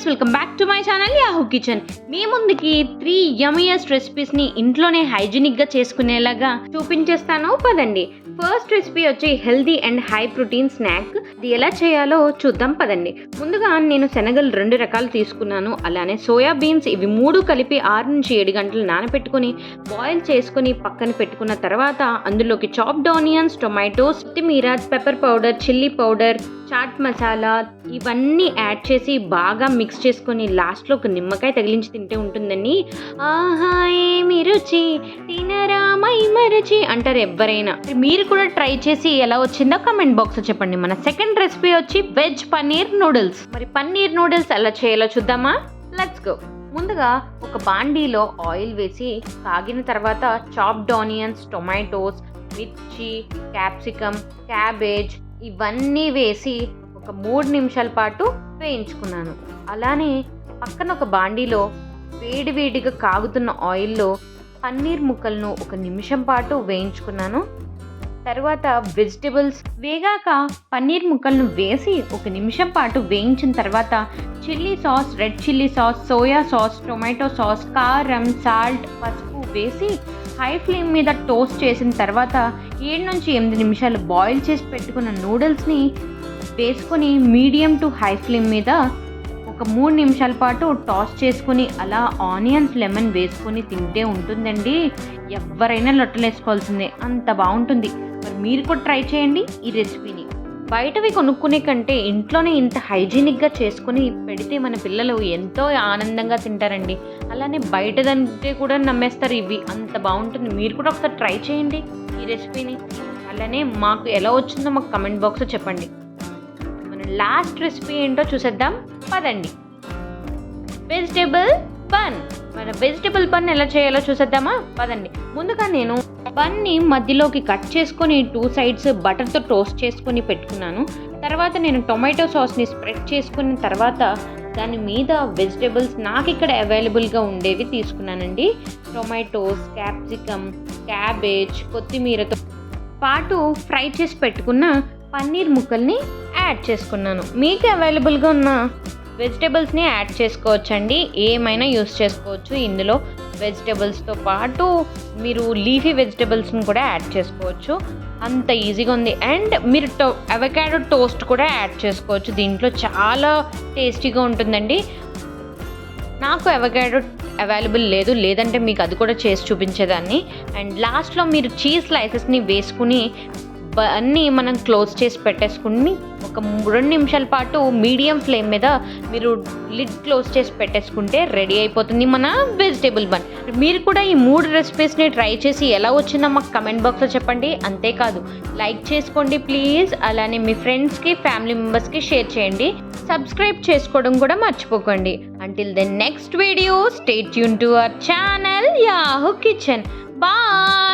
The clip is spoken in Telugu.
Guys welcome back to my channel yahoo kitchen. మీ ముందుకి త్రీ యమియస్ట్ రెసిపీస్ని ఇంట్లోనే హైజీనిక్గా చేసుకునేలాగా చూపించేస్తాను. పదండి. ఫస్ట్ రెసిపీ వచ్చి healthy and high protein snack ఇది ఎలా చేయాలో చూద్దాం పదండి. ముందుగా నేను శనగలు రెండు రకాలు తీసుకున్నాను. అలానే సోయా బీన్స్ ఇవి మూడు కలిపి ఆరు నుంచి ఏడు గంటలు నానబెట్టుకొని బాయిల్ చేసుకుని పక్కన పెట్టుకున్న తర్వాత అందులోకి చాప్డ్ ఆనియన్స్ టొమాటోస్ కొత్తిమీర pepper powder chilli powder chaat masala ఇవన్నీ యాడ్ చేసి బాగా మిక్స్ చేసుకొని లాస్ట్లో ఒక నిమ్మకాయ తగిలించి తింటే ఉంటుందని. ఆహా ఏమి రుచి. తినరామై మరుచి అంటారు ఎవరైనా మీరు కూడా ట్రై చేసి ఎలా వచ్చిందో కమెంట్ బాక్స్లో చెప్పండి. మన సెకండ్ రెసిపీ వచ్చి వెజ్ పన్నీర్ నూడిల్స్ మరి పన్నీర్ నూడిల్స్ ఎలా చేయాలో చూద్దామా? లెట్స్ గో ముందుగా ఒక బాండీలో ఆయిల్ వేసి కాగిన తర్వాత చాప్డ్ ఆనియన్స్ టొమాటోస్ మిర్చి క్యాప్సికమ్ క్యాబేజ్ ఇవన్నీ వేసి ఒక మూడు నిమిషాల పాటు వేయించుకున్నాను. అలానే పక్కన ఒక బాండీలో వేడివేడిగా కాగుతున్న ఆయిల్లో పన్నీర్ ముక్కలను ఒక నిమిషం పాటు వేయించుకున్నాను. తర్వాత వెజిటబుల్స్ వేగాక పన్నీర్ ముక్కలను వేసి ఒక నిమిషం పాటు వేయించిన తర్వాత chilli sauce red chilli sauce soya sauce tomato sauce కారం సాల్ట్ పసుపు వేసి హై ఫ్లేమ్ మీద టోస్ట్ చేసిన తర్వాత ఏడు నుంచి ఎనిమిది నిమిషాలు బాయిల్ చేసి పెట్టుకున్న నూడిల్స్ని వేసుకొని మీడియం టు హై ఫ్లేమ్ మీద ఒక మూడు నిమిషాల పాటు టాస్ చేసుకుని అలా ఆనియన్స్ లెమన్ వేసుకొని తింటే ఉంటుందండి. ఎవరైనా లొట్టలేసుకోవాల్సిందే అంత బాగుంటుంది. మరి మీరు కూడా ట్రై చేయండి ఈ రెసిపీని. బయటవి కొనుక్కునే కంటే ఇంట్లోనే ఇంత హైజీనిక్గా చేసుకుని పెడితే మన పిల్లలు ఎంతో ఆనందంగా తింటారండి. అలానే బయటదంటే కూడా నమ్మేస్తారు ఇవి. అంత బాగుంటుంది. మీరు కూడా ఒకసారి ట్రై చేయండి. రెసిపీని అలానే మాకు ఎలా వచ్చిందో మాకు కమెంట్ బాక్స్లో చెప్పండి. మన లాస్ట్ రెసిపీ ఏంటో చూసేద్దాం. పదండి. వెజిటేబుల్ బన్ మన వెజిటేబుల్ బన్ ఎలా చేయాలో చూసేద్దామా? పదండి. ముందుగా నేను బన్ని మధ్యలోకి కట్ చేసుకొని టూ సైడ్స్ బటర్తో టోస్ట్ చేసుకొని పెట్టుకున్నాను. తర్వాత నేను టొమాటో సాస్ని స్ప్రెడ్ చేసుకున్న తర్వాత దాని మీద వెజిటేబుల్స్ నాకు ఇక్కడ అవైలబుల్గా ఉండేవి తీసుకున్నానండి. టొమాటోస్ క్యాప్సికమ్ క్యాబేజ్ కొత్తిమీరతో పాటు ఫ్రై చేసి పెట్టుకున్న పన్నీర్ ముక్కల్ని యాడ్ చేసుకున్నాను. మీకు అవైలబుల్గా ఉన్న వెజిటేబుల్స్ని యాడ్ చేసుకోవచ్చండి. ఏమైనా యూస్ చేసుకోవచ్చు ఇందులో. వెజిటేబుల్స్తో పాటు మీరు లీఫీ వెజిటేబుల్స్ని కూడా యాడ్ చేసుకోవచ్చు. అంత ఈజీగా ఉంది. అండ్ మీరు టో అవకాడో టోస్ట్ కూడా యాడ్ చేసుకోవచ్చు. దీంట్లో చాలా టేస్టీగా ఉంటుందండి. నాకు అవకాడో అవైలబుల్ లేదు. లేదంటే మీకు అది కూడా చేసి చూపించేదాన్ని. అండ్ లాస్ట్లో మీరు చీజ్ స్లైసెస్ని వేసుకుని అన్నీ మనం క్లోజ్ చేసి పెట్టేసుకుని ఒక రెండు నిమిషాల పాటు మీడియం ఫ్లేమ్ మీద మీరు లిడ్ క్లోజ్ చేసి పెట్టేసుకుంటే రెడీ అయిపోతుంది మన వెజిటేబుల్ బన్. మీరు కూడా ఈ మూడు రెసిపీస్ని ట్రై చేసి ఎలా వచ్చిందో మాకు కమెంట్ బాక్స్లో చెప్పండి. అంతేకాదు లైక్ చేసుకోండి ప్లీజ్. అలానే మీ ఫ్రెండ్స్కి ఫ్యామిలీ మెంబర్స్కి షేర్ చేయండి. సబ్స్క్రైబ్ చేసుకోవడం కూడా మర్చిపోకండి. Until the next video stay Yoon to our channel Yahoo kitchen bye